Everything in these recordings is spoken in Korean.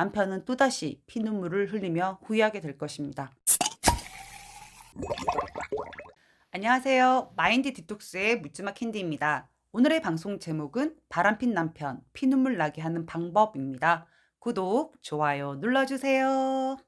남편은 또다시 피눈물을 흘리며 후회하게 될 것입니다. 안녕하세요. 마인드 디톡스의 묻지마 캔디입니다. 오늘의 방송 제목은 바람핀 남편 피눈물 나게 하는 방법입니다. 구독, 좋아요 눌러주세요.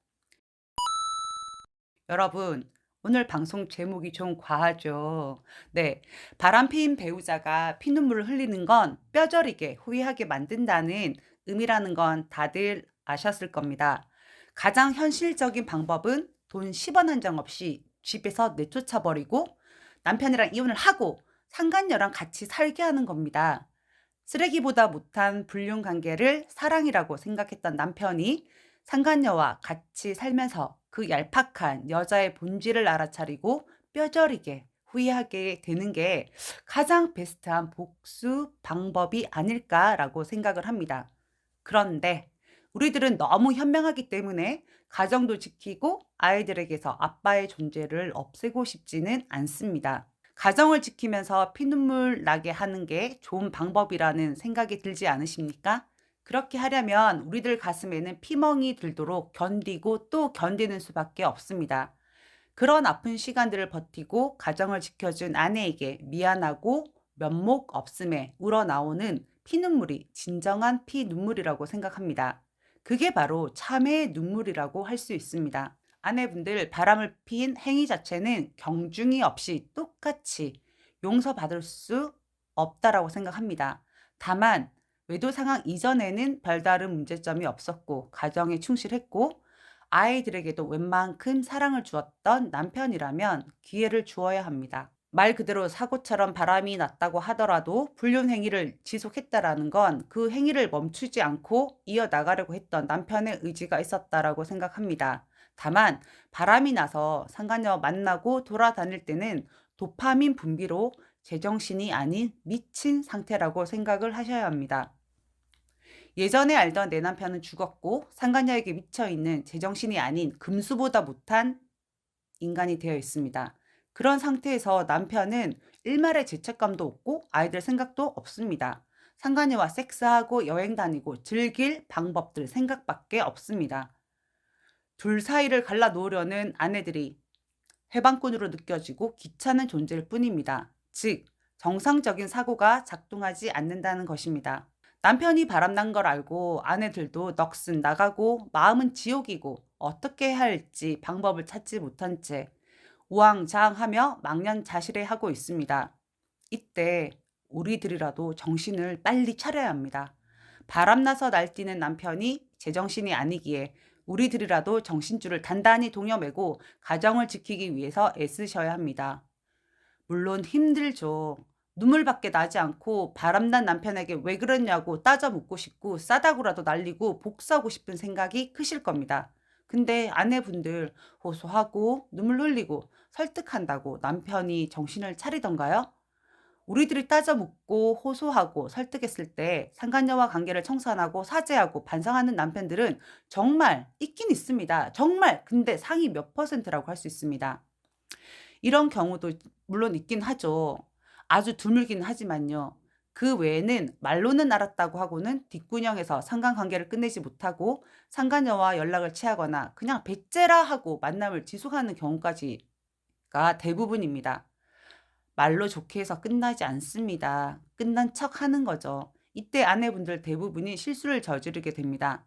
여러분, 오늘 방송 제목이 좀 과하죠. 네, 바람핀 배우자가 피눈물을 흘리는 건 뼈저리게 후회하게 만든다는 의미라는 건 다들 아셨을 겁니다. 가장 현실적인 방법은 돈 10원 한 장 없이 집에서 내쫓아 버리고 남편이랑 이혼을 하고 상간녀랑 같이 살게 하는 겁니다. 쓰레기보다 못한 불륜 관계를 사랑이라고 생각했던 남편이 상간녀와 같이 살면서 그 얄팍한 여자의 본질을 알아차리고 뼈저리게 후회하게 되는 게 가장 베스트한 복수 방법이 아닐까라고 생각을 합니다. 그런데 우리들은 너무 현명하기 때문에 가정도 지키고 아이들에게서 아빠의 존재를 없애고 싶지는 않습니다. 가정을 지키면서 피눈물 나게 하는 게 좋은 방법이라는 생각이 들지 않으십니까? 그렇게 하려면 우리들 가슴에는 피멍이 들도록 견디고 또 견디는 수밖에 없습니다. 그런 아픈 시간들을 버티고 가정을 지켜준 아내에게 미안하고 면목 없음에 우러나오는 피눈물이 진정한 피눈물이라고 생각합니다. 그게 바로 참회의 눈물이라고 할 수 있습니다. 아내분들 바람을 피인 행위 자체는 경중이 없이 똑같이 용서받을 수 없다라고 생각합니다. 다만 외도 상황 이전에는 별다른 문제점이 없었고 가정에 충실했고 아이들에게도 웬만큼 사랑을 주었던 남편이라면 기회를 주어야 합니다. 말 그대로 사고처럼 바람이 났다고 하더라도 불륜 행위를 지속했다라는 건 그 행위를 멈추지 않고 이어나가려고 했던 남편의 의지가 있었다라고 생각합니다. 다만 바람이 나서 상간녀 만나고 돌아다닐 때는 도파민 분비로 제정신이 아닌 미친 상태라고 생각을 하셔야 합니다. 예전에 알던 내 남편은 죽었고 상간녀에게 미쳐 있는 제정신이 아닌 금수보다 못한 인간이 되어 있습니다. 그런 상태에서 남편은 일말의 죄책감도 없고 아이들 생각도 없습니다. 상간녀와 섹스하고 여행 다니고 즐길 방법들 생각밖에 없습니다. 둘 사이를 갈라 놓으려는 아내들이 해방꾼으로 느껴지고 귀찮은 존재일 뿐입니다. 즉, 정상적인 사고가 작동하지 않는다는 것입니다. 남편이 바람난 걸 알고 아내들도 넋은 나가고 마음은 지옥이고 어떻게 해야 할지 방법을 찾지 못한 채 우왕좌왕하며 망연자실해하고 있습니다. 이때 우리들이라도 정신을 빨리 차려야 합니다. 바람나서 날뛰는 남편이 제정신이 아니기에 우리들이라도 정신줄을 단단히 동여매고 가정을 지키기 위해서 애쓰셔야 합니다. 물론 힘들죠. 눈물밖에 나지 않고 바람난 남편에게 왜 그러냐고 따져 묻고 싶고 싸다구라도 날리고 복수하고 싶은 생각이 크실 겁니다. 근데 아내분들 호소하고 눈물 흘리고 설득한다고 남편이 정신을 차리던가요? 우리들이 따져 묻고 호소하고 설득했을 때 상간녀와 관계를 청산하고 사죄하고 반성하는 남편들은 정말 있긴 있습니다. 정말 근데 상위 몇 퍼센트라고 할 수 있습니다. 이런 경우도 물론 있긴 하죠. 아주 드물긴 하지만요. 그 외에는 말로는 알았다고 하고는 뒷구녕에서 상관관계를 끝내지 못하고 상간녀와 연락을 취하거나 그냥 배째라 하고 만남을 지속하는 경우까지가 대부분입니다. 말로 좋게 해서 끝나지 않습니다. 끝난 척 하는 거죠. 이때 아내분들 대부분이 실수를 저지르게 됩니다.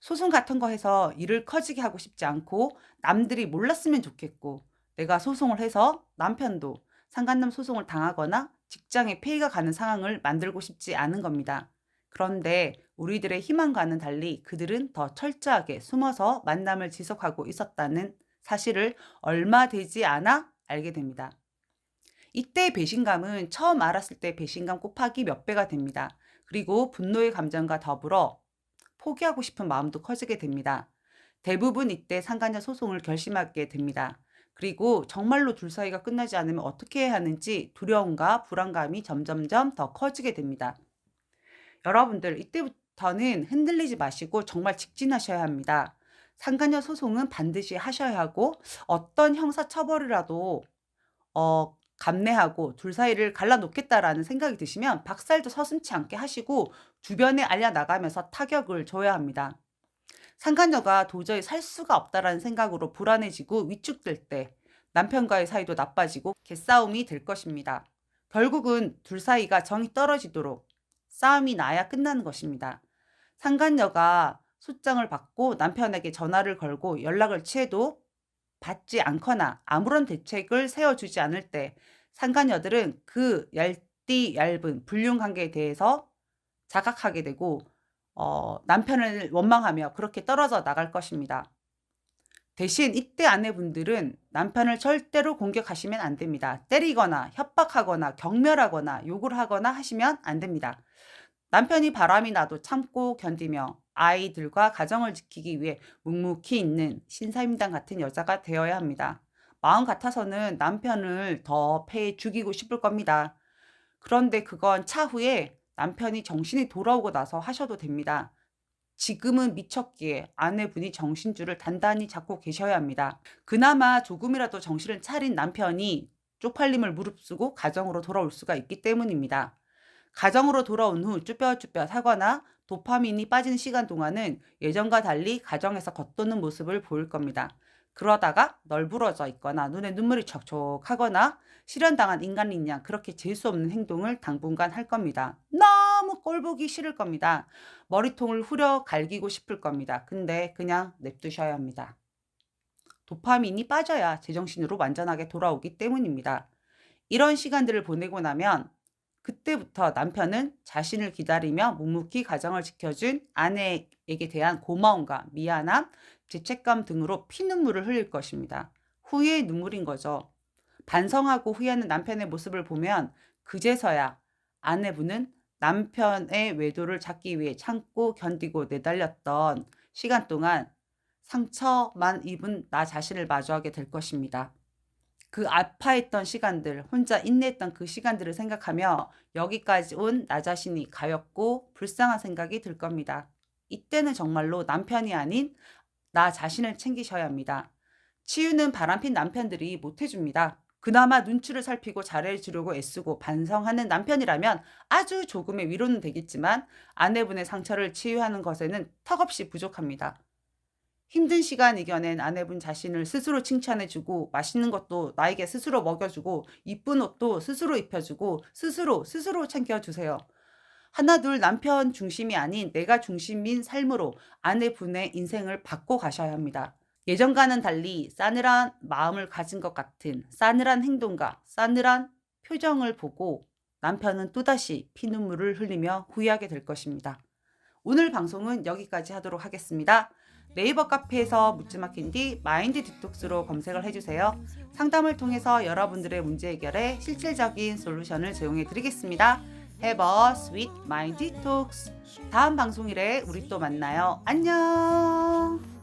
소송 같은 거 해서 일을 커지게 하고 싶지 않고 남들이 몰랐으면 좋겠고 내가 소송을 해서 남편도 상간남 소송을 당하거나 직장에 폐의가 가는 상황을 만들고 싶지 않은 겁니다. 그런데 우리들의 희망과는 달리 그들은 더 철저하게 숨어서 만남을 지속하고 있었다는 사실을 얼마 되지 않아 알게 됩니다. 이때 배신감은 처음 알았을 때 배신감 곱하기 몇 배가 됩니다. 그리고 분노의 감정과 더불어 포기하고 싶은 마음도 커지게 됩니다. 대부분 이때 상간녀 소송을 결심하게 됩니다. 그리고 정말로 둘 사이가 끝나지 않으면 어떻게 해야 하는지 두려움과 불안감이 점점점 더 커지게 됩니다. 여러분들 이때부터는 흔들리지 마시고 정말 직진하셔야 합니다. 상간녀 소송은 반드시 하셔야 하고 어떤 형사 처벌이라도 어 감내하고 둘 사이를 갈라놓겠다라는 생각이 드시면 박살도 서슴지 않게 하시고 주변에 알려나가면서 타격을 줘야 합니다. 상간녀가 도저히 살 수가 없다라는 생각으로 불안해지고 위축될 때 남편과의 사이도 나빠지고 개싸움이 될 것입니다. 결국은 둘 사이가 정이 떨어지도록 싸움이 나야 끝나는 것입니다. 상간녀가 소장을 받고 남편에게 전화를 걸고 연락을 취해도 받지 않거나 아무런 대책을 세워주지 않을 때 상간녀들은 그 얇디 얇은 불륜 관계에 대해서 자각하게 되고 어, 남편을 원망하며 그렇게 떨어져 나갈 것입니다. 대신 이때 아내분들은 남편을 절대로 공격하시면 안 됩니다. 때리거나 협박하거나 경멸하거나 욕을 하거나 하시면 안 됩니다. 남편이 바람이 나도 참고 견디며 아이들과 가정을 지키기 위해 묵묵히 있는 신사임당 같은 여자가 되어야 합니다. 마음 같아서는 남편을 더 패해 죽이고 싶을 겁니다. 그런데 그건 차후에 남편이 정신이 돌아오고 나서 하셔도 됩니다. 지금은 미쳤기에 아내분이 정신줄을 단단히 잡고 계셔야 합니다. 그나마 조금이라도 정신을 차린 남편이 쪽팔림을 무릅쓰고 가정으로 돌아올 수가 있기 때문입니다. 가정으로 돌아온 후 쭈뼛쭈뼛 하거나 도파민이 빠진 시간 동안은 예전과 달리 가정에서 겉도는 모습을 보일 겁니다. 그러다가 널브러져 있거나 눈에 눈물이 촉촉하거나 실현당한 인간인 양 그렇게 재수 없는 행동을 당분간 할 겁니다. 너무 꼴보기 싫을 겁니다. 머리통을 후려 갈기고 싶을 겁니다. 근데 그냥 냅두셔야 합니다. 도파민이 빠져야 제정신으로 완전하게 돌아오기 때문입니다. 이런 시간들을 보내고 나면 그때부터 남편은 자신을 기다리며 묵묵히 가정을 지켜준 아내에게 대한 고마움과 미안함, 죄책감 등으로 피눈물을 흘릴 것입니다. 후회의 눈물인 거죠. 반성하고 후회하는 남편의 모습을 보면 그제서야 아내분은 남편의 외도를 잡기 위해 참고 견디고 내달렸던 시간 동안 상처만 입은 나 자신을 마주하게 될 것입니다. 그 아파했던 시간들, 혼자 인내했던 그 시간들을 생각하며 여기까지 온 나 자신이 가엽고 불쌍한 생각이 들 겁니다. 이때는 정말로 남편이 아닌 나 자신을 챙기셔야 합니다. 치유는 바람핀 남편들이 못해줍니다. 그나마 눈치를 살피고 잘해주려고 애쓰고 반성하는 남편이라면 아주 조금의 위로는 되겠지만 아내분의 상처를 치유하는 것에는 턱없이 부족합니다. 힘든 시간 이겨낸 아내분 자신을 스스로 칭찬해주고 맛있는 것도 나에게 스스로 먹여주고 이쁜 옷도 스스로 입혀주고 스스로 스스로 챙겨주세요. 하나 둘 남편 중심이 아닌 내가 중심인 삶으로 아내분의 인생을 바꿔 가셔야 합니다. 예전과는 달리 싸늘한 마음을 가진 것 같은 싸늘한 행동과 싸늘한 표정을 보고 남편은 또다시 피눈물을 흘리며 후회하게 될 것입니다. 오늘 방송은 여기까지 하도록 하겠습니다. 네이버 카페에서 묻지마 캔디 마인드 디톡스로 검색을 해주세요. 상담을 통해서 여러분들의 문제 해결에 실질적인 솔루션을 제공해 드리겠습니다. Have a sweet mind detox. 다음 방송일에 우리 또 만나요. 안녕.